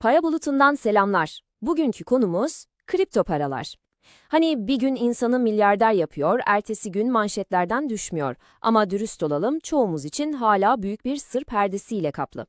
Para bulutundan selamlar. Bugünkü konumuz kripto paralar. Hani bir gün insanı milyarder yapıyor, ertesi gün manşetlerden düşmüyor. Ama dürüst olalım, çoğumuz için hala büyük bir sır perdesiyle kaplı.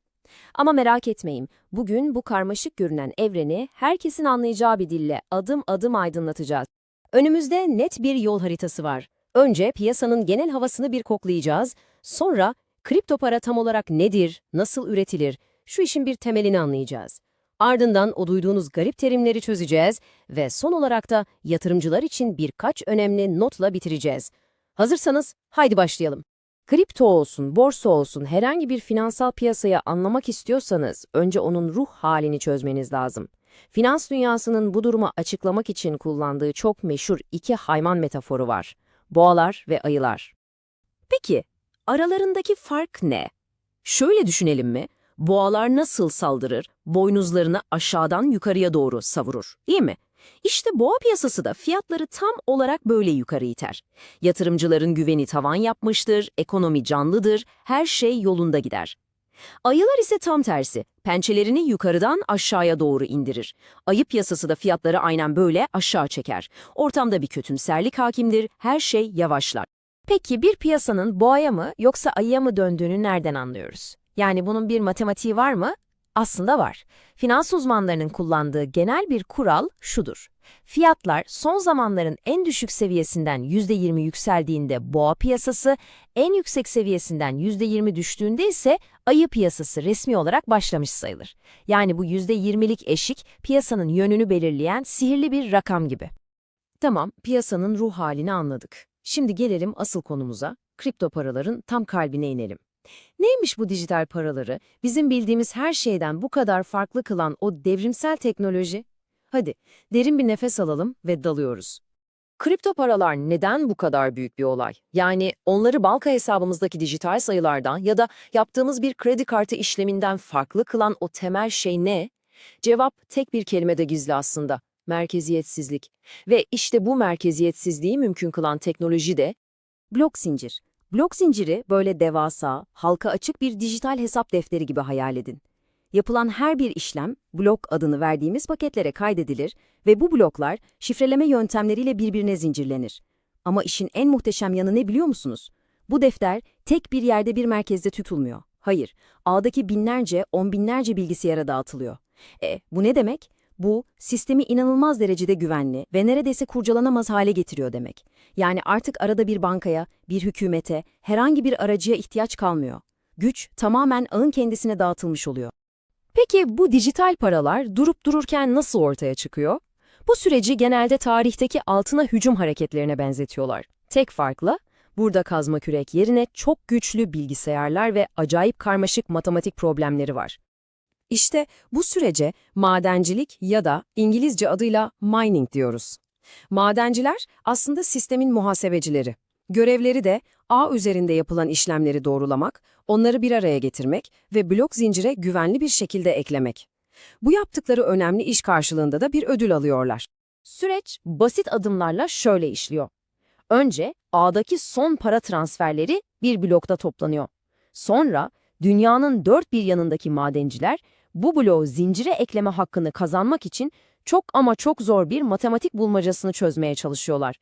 Ama merak etmeyin, bugün bu karmaşık görünen evreni herkesin anlayacağı bir dille adım adım aydınlatacağız. Önümüzde net bir yol haritası var. Önce piyasanın genel havasını bir koklayacağız. Sonra kripto para tam olarak nedir, nasıl üretilir, şu işin bir temelini anlayacağız. Ardından o duyduğunuz garip terimleri çözeceğiz ve son olarak da yatırımcılar için birkaç önemli notla bitireceğiz. Hazırsanız haydi başlayalım. Kripto olsun, borsa olsun herhangi bir finansal piyasayı anlamak istiyorsanız önce onun ruh halini çözmeniz lazım. Finans dünyasının bu durumu açıklamak için kullandığı çok meşhur iki hayvan metaforu var. Boğalar ve ayılar. Peki, aralarındaki fark ne? Şöyle düşünelim mi? Boğalar nasıl saldırır? Boynuzlarını aşağıdan yukarıya doğru savurur, değil mi? İşte boğa piyasası da fiyatları tam olarak böyle yukarı iter. Yatırımcıların güveni tavan yapmıştır, ekonomi canlıdır, her şey yolunda gider. Ayılar ise tam tersi, pençelerini yukarıdan aşağıya doğru indirir. Ayı piyasası da fiyatları aynen böyle aşağı çeker. Ortamda bir kötümserlik hakimdir, her şey yavaşlar. Peki bir piyasanın boğaya mı yoksa ayıya mı döndüğünü nereden anlıyoruz? Yani bunun bir matematiği var mı? Aslında var. Finans uzmanlarının kullandığı genel bir kural şudur. Fiyatlar son zamanların en düşük seviyesinden %20 yükseldiğinde boğa piyasası, en yüksek seviyesinden %20 düştüğünde ise ayı piyasası resmi olarak başlamış sayılır. Yani bu %20'lik eşik piyasanın yönünü belirleyen sihirli bir rakam gibi. Tamam, piyasanın ruh halini anladık. Şimdi gelelim asıl konumuza, kripto paraların tam kalbine inelim. Neymiş bu dijital paraları, bizim bildiğimiz her şeyden bu kadar farklı kılan o devrimsel teknoloji? Hadi, derin bir nefes alalım ve dalıyoruz. Kripto paralar neden bu kadar büyük bir olay? Yani onları banka hesabımızdaki dijital sayılardan ya da yaptığımız bir kredi kartı işleminden farklı kılan o temel şey ne? Cevap tek bir kelimede gizli aslında. Merkeziyetsizlik. Ve işte bu merkeziyetsizliği mümkün kılan teknoloji de blok zincir. Blok zinciri böyle devasa, halka açık bir dijital hesap defteri gibi hayal edin. Yapılan her bir işlem, blok adını verdiğimiz paketlere kaydedilir ve bu bloklar şifreleme yöntemleriyle birbirine zincirlenir. Ama işin en muhteşem yanı ne biliyor musunuz? Bu defter tek bir yerde bir merkezde tutulmuyor. Hayır, ağdaki binlerce, on binlerce bilgisayara dağıtılıyor. E, bu ne demek? Bu, sistemi inanılmaz derecede güvenli ve neredeyse kurcalanamaz hale getiriyor demek. Yani artık arada bir bankaya, bir hükümete, herhangi bir aracıya ihtiyaç kalmıyor. Güç tamamen ağın kendisine dağıtılmış oluyor. Peki bu dijital paralar durup dururken nasıl ortaya çıkıyor? Bu süreci genelde tarihteki altına hücum hareketlerine benzetiyorlar. Tek farkla, burada kazma kürek yerine çok güçlü bilgisayarlar ve acayip karmaşık matematik problemleri var. İşte bu sürece madencilik ya da İngilizce adıyla mining diyoruz. Madenciler aslında sistemin muhasebecileri. Görevleri de ağ üzerinde yapılan işlemleri doğrulamak, onları bir araya getirmek ve blok zincire güvenli bir şekilde eklemek. Bu yaptıkları önemli iş karşılığında da bir ödül alıyorlar. Süreç basit adımlarla şöyle işliyor. Önce ağdaki son para transferleri bir blokta toplanıyor. Sonra dünyanın dört bir yanındaki madenciler bu bloğu zincire ekleme hakkını kazanmak için çok ama çok zor bir matematik bulmacasını çözmeye çalışıyorlar.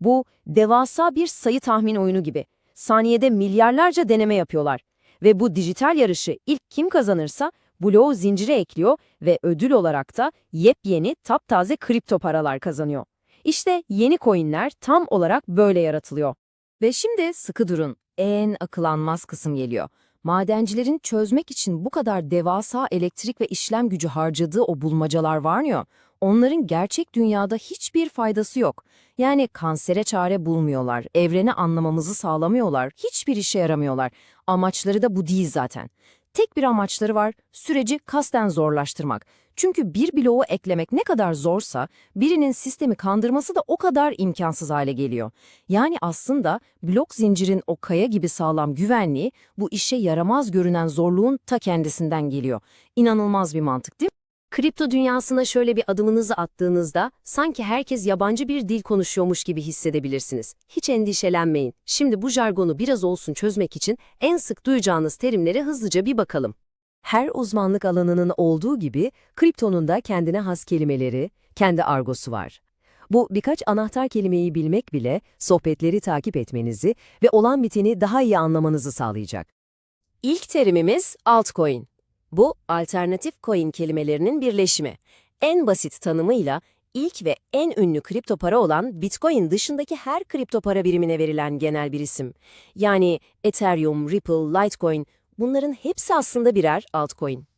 Bu devasa bir sayı tahmin oyunu gibi. Saniyede milyarlarca deneme yapıyorlar. Ve bu dijital yarışı ilk kim kazanırsa bloğu zincire ekliyor ve ödül olarak da yepyeni taptaze kripto paralar kazanıyor. İşte yeni coinler tam olarak böyle yaratılıyor. Ve şimdi sıkı durun. En akılanmaz kısım geliyor. Madencilerin çözmek için bu kadar devasa elektrik ve işlem gücü harcadığı o bulmacalar var ya, onların gerçek dünyada hiçbir faydası yok. Yani kansere çare bulmuyorlar, evreni anlamamızı sağlamıyorlar, hiçbir işe yaramıyorlar. Amaçları da bu değil zaten. Tek bir amaçları var, süreci kasten zorlaştırmak. Çünkü bir bloğu eklemek ne kadar zorsa, birinin sistemi kandırması da o kadar imkansız hale geliyor. Yani aslında blok zincirin o kaya gibi sağlam güvenliği, bu işe yaramaz görünen zorluğun ta kendisinden geliyor. İnanılmaz bir mantık değil mi? Kripto dünyasına şöyle bir adımınızı attığınızda sanki herkes yabancı bir dil konuşuyormuş gibi hissedebilirsiniz. Hiç endişelenmeyin. Şimdi bu jargonu biraz olsun çözmek için en sık duyacağınız terimlere hızlıca bir bakalım. Her uzmanlık alanının olduğu gibi kriptonun da kendine has kelimeleri, kendi argosu var. Bu birkaç anahtar kelimeyi bilmek bile sohbetleri takip etmenizi ve olan biteni daha iyi anlamanızı sağlayacak. İlk terimimiz altcoin. Bu alternatif coin kelimelerinin birleşimi. En basit tanımıyla ilk ve en ünlü kripto para olan Bitcoin dışındaki her kripto para birimine verilen genel bir isim. Yani Ethereum, Ripple, Litecoin bunların hepsi aslında birer altcoin.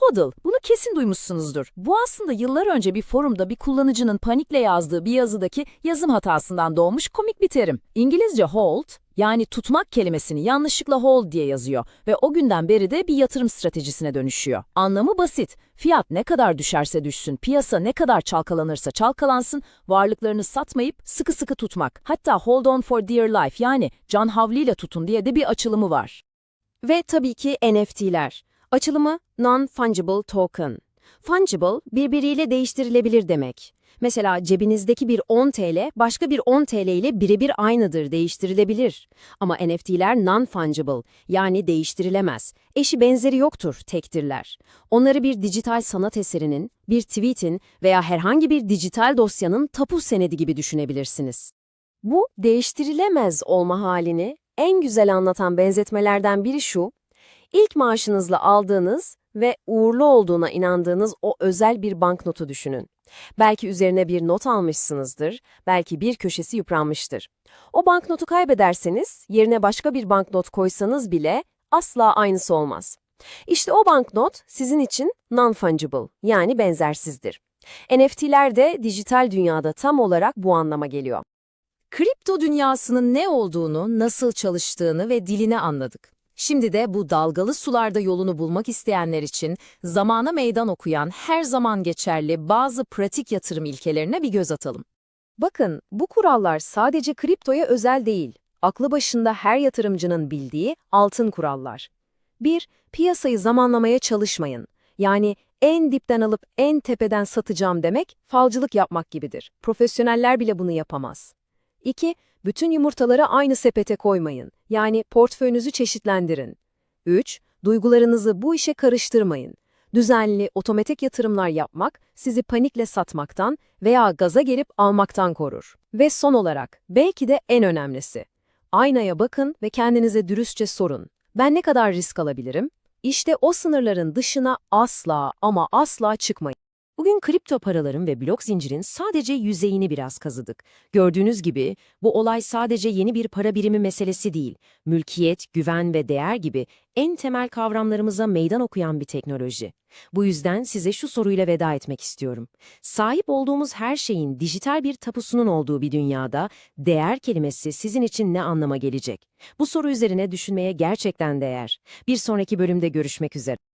HODL, bunu kesin duymuşsunuzdur. Bu aslında yıllar önce bir forumda bir kullanıcının panikle yazdığı bir yazıdaki yazım hatasından doğmuş komik bir terim. İngilizce hold, yani tutmak kelimesini yanlışlıkla hold diye yazıyor ve o günden beri de bir yatırım stratejisine dönüşüyor. Anlamı basit. Fiyat ne kadar düşerse düşsün, piyasa ne kadar çalkalanırsa çalkalansın, varlıklarını satmayıp sıkı sıkı tutmak. Hatta hold on for dear life yani can havliyle tutun diye de bir açılımı var. Ve tabii ki NFT'ler. Açılımı Non-Fungible Token. Fungible, birbiriyle değiştirilebilir demek. Mesela cebinizdeki bir 10 TL başka bir 10 TL ile birebir aynıdır, değiştirilebilir. Ama NFT'ler non-fungible, yani değiştirilemez. Eşi benzeri yoktur, tektirler. Onları bir dijital sanat eserinin, bir tweet'in veya herhangi bir dijital dosyanın tapu senedi gibi düşünebilirsiniz. Bu değiştirilemez olma halini en güzel anlatan benzetmelerden biri şu, İlk maaşınızla aldığınız ve uğurlu olduğuna inandığınız o özel bir banknotu düşünün. Belki üzerine bir not almışsınızdır, belki bir köşesi yıpranmıştır. O banknotu kaybederseniz, yerine başka bir banknot koysanız bile asla aynısı olmaz. İşte o banknot sizin için non-fungible yani benzersizdir. NFT'ler de dijital dünyada tam olarak bu anlama geliyor. Kripto dünyasının ne olduğunu, nasıl çalıştığını ve dilini anladık. Şimdi de bu dalgalı sularda yolunu bulmak isteyenler için zamana meydan okuyan her zaman geçerli bazı pratik yatırım ilkelerine bir göz atalım. Bakın, bu kurallar sadece kriptoya özel değil. Aklı başında her yatırımcının bildiği altın kurallar. 1. Piyasayı zamanlamaya çalışmayın. Yani en dipten alıp en tepeden satacağım demek falcılık yapmak gibidir. Profesyoneller bile bunu yapamaz. 2. Bütün yumurtaları aynı sepete koymayın. Yani portföyünüzü çeşitlendirin. 3. Duygularınızı bu işe karıştırmayın. Düzenli, otomatik yatırımlar yapmak sizi panikle satmaktan veya gaza gelip almaktan korur. Ve son olarak, belki de en önemlisi. Aynaya bakın ve kendinize dürüstçe sorun. Ben ne kadar risk alabilirim? İşte o sınırların dışına asla ama asla çıkmayın. Bugün kripto paraların ve blok zincirin sadece yüzeyini biraz kazıdık. Gördüğünüz gibi bu olay sadece yeni bir para birimi meselesi değil. Mülkiyet, güven ve değer gibi en temel kavramlarımıza meydan okuyan bir teknoloji. Bu yüzden size şu soruyla veda etmek istiyorum. Sahip olduğumuz her şeyin dijital bir tapusunun olduğu bir dünyada değer kelimesi sizin için ne anlama gelecek? Bu soru üzerine düşünmeye gerçekten değer. Bir sonraki bölümde görüşmek üzere.